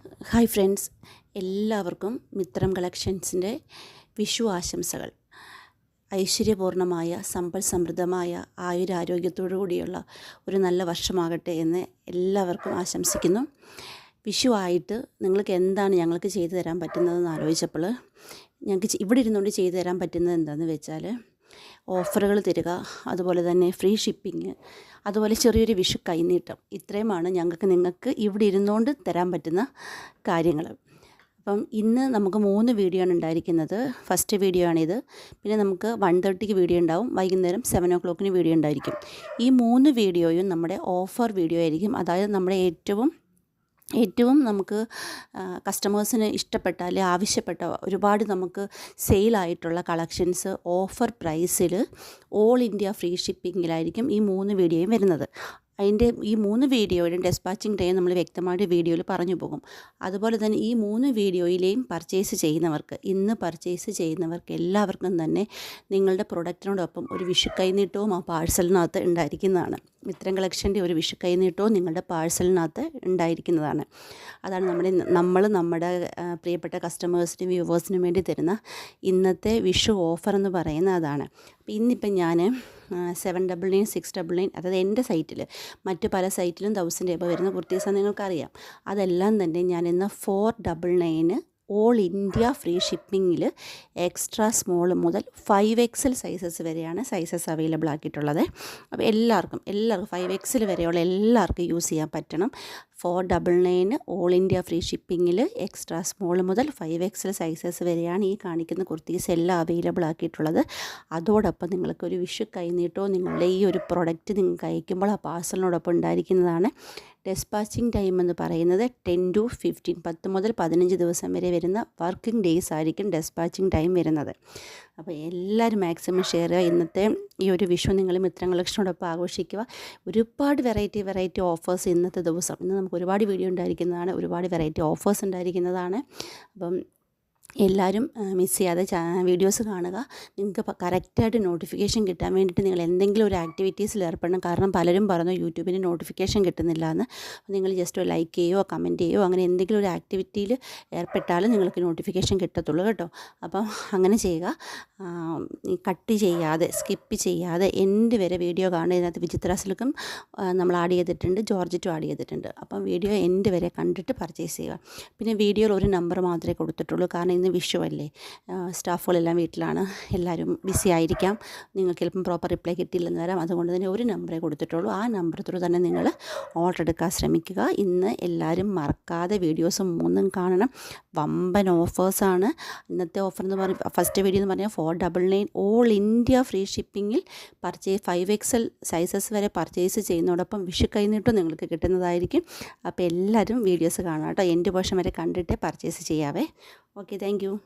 Hi friends. എല്ലാവർക്കും മിത്രം കളക്ഷൻസിന്റെ വിഷു ആശംസകൾ. ഐശ്വര്യപൂർണമായ സമ്പൽ സമൃദ്ധമായ ആയുരാരോഗ്യത്തോടു കൂടിയുള്ള ഒരു നല്ല വർഷമാകട്ടെ എന്ന് എല്ലാവർക്കും ആശംസിക്കുന്നു. വിഷു ആയിട്ട് നിങ്ങൾക്ക് എന്താണ് ഞങ്ങൾക്ക് ചെയ്തു തരാൻ പറ്റുന്നതെന്ന് ആലോചിച്ചപ്പോൾ ഞങ്ങൾക്ക് ഇവിടെ ഇരുന്നുകൊണ്ട് ചെയ്തു തരാൻ പറ്റുന്നത് എന്താണെന്ന് വെച്ചാൽ ഓഫറുകൾ തരിക അതുപോലെ തന്നെ ഫ്രീ ഷിപ്പിംഗ് അതുപോലെ ചെറിയൊരു വിഷു കൈനീട്ടം. ഇത്രയുമാണ് ഞങ്ങൾക്ക് നിങ്ങൾക്ക് ഇവിടെ ഇരുന്നുകൊണ്ട് തരാൻ പറ്റുന്ന കാര്യങ്ങൾ. അപ്പം ഇന്ന് നമുക്ക് മൂന്ന് വീഡിയോ ആണ് ഉണ്ടായിരിക്കുന്നത്. ഫസ്റ്റ് വീഡിയോ ആണിത്. പിന്നെ നമുക്ക് വൺ തേർട്ടിക്ക് വീഡിയോ ഉണ്ടാവും. വൈകുന്നേരം സെവൻ ഓ ക്ലോക്കിന് വീഡിയോ ഉണ്ടായിരിക്കും. ഈ മൂന്ന് വീഡിയോയും നമ്മുടെ ഓഫർ വീഡിയോ ആയിരിക്കും. അതായത് നമ്മുടെ ഏറ്റവും ഏറ്റവും നമുക്ക് കസ്റ്റമേഴ്സിന് ഇഷ്ടപ്പെട്ട അല്ലെങ്കിൽ ആവശ്യപ്പെട്ട ഒരുപാട് നമുക്ക് സെയിലായിട്ടുള്ള കളക്ഷൻസ് ഓഫർ പ്രൈസിൽ ഓൾ ഇന്ത്യ ഫ്രീ ഷിപ്പിങ്ങിലായിരിക്കും ഈ മൂന്ന് വീഡിയോയും വരുന്നത്. അതിന്റെ ഈ മൂന്ന് വീഡിയോയിലും ഡെസ്പാച്ചിങ് ടൈം നമ്മൾ വ്യക്തമായിട്ട് വീഡിയോയിൽ പറഞ്ഞു പോകും. അതുപോലെ തന്നെ ഈ മൂന്ന് വീഡിയോയിലെയും പർച്ചേസ് ചെയ്യുന്നവർക്ക് ഇന്ന് പർച്ചേസ് ചെയ്യുന്നവർക്ക് എല്ലാവർക്കും തന്നെ നിങ്ങളുടെ പ്രൊഡക്റ്റിനോടൊപ്പം ഒരു വിഷു കൈനീട്ടവും ആ പാഴ്സലിനകത്ത് ഉണ്ടായിരിക്കുന്നതാണ്. മിത്രം കളക്ഷന്റെ ഒരു വിഷു കൈനീട്ടവും നിങ്ങളുടെ പാഴ്സലിനകത്ത് ഉണ്ടായിരിക്കുന്നതാണ്. അതാണ് നമ്മുടെ നമ്മൾ നമ്മുടെ പ്രിയപ്പെട്ട കസ്റ്റമേഴ്സിനും വ്യൂവേഴ്സിനും വേണ്ടി തരുന്ന ഇന്നത്തെ വിഷു ഓഫർ എന്ന് പറയുന്ന അതാണ്. അപ്പോൾ ഇന്നിപ്പം ഞാൻ seven double nine six double nine അതായത് എന്റെ സൈറ്റിൽ മറ്റ് പല സൈറ്റിലും തൗസൻഡ് രൂപ വരുന്ന കുർത്തീസാണ് നിങ്ങൾക്കറിയാം. അതെല്ലാം തന്നെ ഞാൻ ഇന്ന് four double nine all India free ഷിപ്പിങ്ങിൽ എക്സ്ട്രാ സ്മോൾ മുതൽ ഫൈവ് എക്സൽ സൈസസ് വരെയാണ് സൈസസ് അവൈലബിൾ ആക്കിയിട്ടുള്ളത്. അപ്പോൾ എല്ലാവർക്കും എല്ലാവർക്കും ഫൈവ് എക്സൽ വരെയുള്ള എല്ലാവർക്കും യൂസ് ചെയ്യാൻ പറ്റണം. Four double nine all India free ഷിപ്പിങ്ങിൽ എക്സ്ട്രാ സ്മോൾ മുതൽ ഫൈവ് എക്സൽ സൈസസ് വരെയാണ് ഈ കാണിക്കുന്ന കുർത്തീസ് എല്ലാം അവൈലബിൾ ആക്കിയിട്ടുള്ളത്. അതോടൊപ്പം നിങ്ങൾക്ക് ഒരു വിഷു കൈനീട്ടോ നിങ്ങളുടെ ഈ ഒരു പ്രൊഡക്റ്റ് നിങ്ങൾക്ക് അയക്കുമ്പോൾ ആ പാഴ്സലിനോടൊപ്പം ഉണ്ടായിരിക്കുന്നതാണ്. ഡെസ്പാച്ചിങ് ടൈം എന്ന് പറയുന്നത് ടെൻ ടു ഫിഫ്റ്റീൻ പത്ത് മുതൽ പതിനഞ്ച് ദിവസം വരെ വരുന്ന വർക്കിംഗ് ഡേയ്സ് ആയിരിക്കും ഡെസ്പാച്ചിങ് ടൈം വരുന്നത്. അപ്പോൾ എല്ലാവരും മാക്സിമം ഷെയർ ചെയ്യുക. ഇന്നത്തെ ഈ ഒരു വിഷു നിങ്ങൾ മിത്രങ്ങളക്ഷനോടൊപ്പം ആഘോഷിക്കുക. ഒരുപാട് വെറൈറ്റി വെറൈറ്റി ഓഫേഴ്സ് ഇന്നത്തെ ദിവസം. ഇന്ന് നമുക്ക് ഒരുപാട് വീഡിയോ ഉണ്ടായിരിക്കുന്നതാണ് ഒരുപാട് വെറൈറ്റി ഓഫേഴ്സ് ഉണ്ടായിരിക്കുന്നതാണ്. അപ്പം എല്ലാവരും മിസ് ചെയ്യാതെ വീഡിയോസ് കാണുക. നിങ്ങൾക്ക് കറക്റ്റായിട്ട് നോട്ടിഫിക്കേഷൻ കിട്ടാൻ വേണ്ടിയിട്ട് നിങ്ങൾ എന്തെങ്കിലും ഒരു ആക്ടിവിറ്റീസിൽ ഏർപ്പെടണം. കാരണം പലരും പറഞ്ഞു യൂട്യൂബിന് നോട്ടിഫിക്കേഷൻ കിട്ടുന്നില്ല എന്ന് നിങ്ങൾ ജസ്റ്റ് ലൈക്ക് ചെയ്യുകയോ കമന്റ് ചെയ്യുകയോ അങ്ങനെ എന്തെങ്കിലും ഒരു ആക്ടിവിറ്റിയിൽ ഏർപ്പെട്ടാലും നിങ്ങൾക്ക് നോട്ടിഫിക്കേഷൻ കിട്ടത്തുള്ളൂ കേട്ടോ. അപ്പം അങ്ങനെ ചെയ്യുക. കട്ട് ചെയ്യാതെ സ്കിപ്പ് ചെയ്യാതെ എൻഡ് വരെ വീഡിയോ കാണുക. ഇതിനകത്ത് വിചിത്ര സിൽക്കും നമ്മൾ ആഡ് ചെയ്തിട്ടുണ്ട് ജോർജറ്റും ആഡ് ചെയ്തിട്ടുണ്ട്. അപ്പം വീഡിയോ എൻഡ് വരെ കണ്ടിട്ട് പർച്ചേസ് ചെയ്യുക. പിന്നെ വീഡിയോയിൽ ഒരു നമ്പർ മാത്രമേ കൊടുത്തിട്ടുള്ളൂ. കാരണം ഇന്ന് വിഷു അല്ലേ ആ, സ്റ്റാഫുകളെല്ലാം വീട്ടിലാണ്. എല്ലാവരും ബിസി ആയിരിക്കാം. നിങ്ങൾക്ക് ചിലപ്പം പ്രോപ്പർ റിപ്ലൈ കിട്ടിയില്ലെന്ന് വരാം. അതുകൊണ്ട് തന്നെ ഒരു നമ്പറേ കൊടുത്തിട്ടുള്ളൂ. ആ നമ്പർ ത്രൂ തന്നെ നിങ്ങൾ ഓർഡർ എടുക്കാൻ ശ്രമിക്കുക. ഇന്ന് എല്ലാവരും മറക്കാതെ വീഡിയോസ് മൂന്നും കാണണം. വമ്പൻ ഓഫേഴ്സാണ് ഇന്നത്തെ ഓഫർ എന്ന് പറയും ഫസ്റ്റ് വീഡിയോ എന്ന് പറഞ്ഞാൽ four double nine all India free ഷിപ്പിങ്ങിൽ purchase five XL sizes വരെ പർച്ചേസ് ചെയ്യുന്നതോടൊപ്പം വിഷു കൈനീട്ടും നിങ്ങൾക്ക് കിട്ടുന്നതായിരിക്കും. അപ്പോൾ എല്ലാവരും വീഡിയോസ് കാണാം കേട്ടോ. എന്റെ പോഷം വരെ കണ്ടിട്ട് purchase ചെയ്യാവേ. Okay thank Thank you.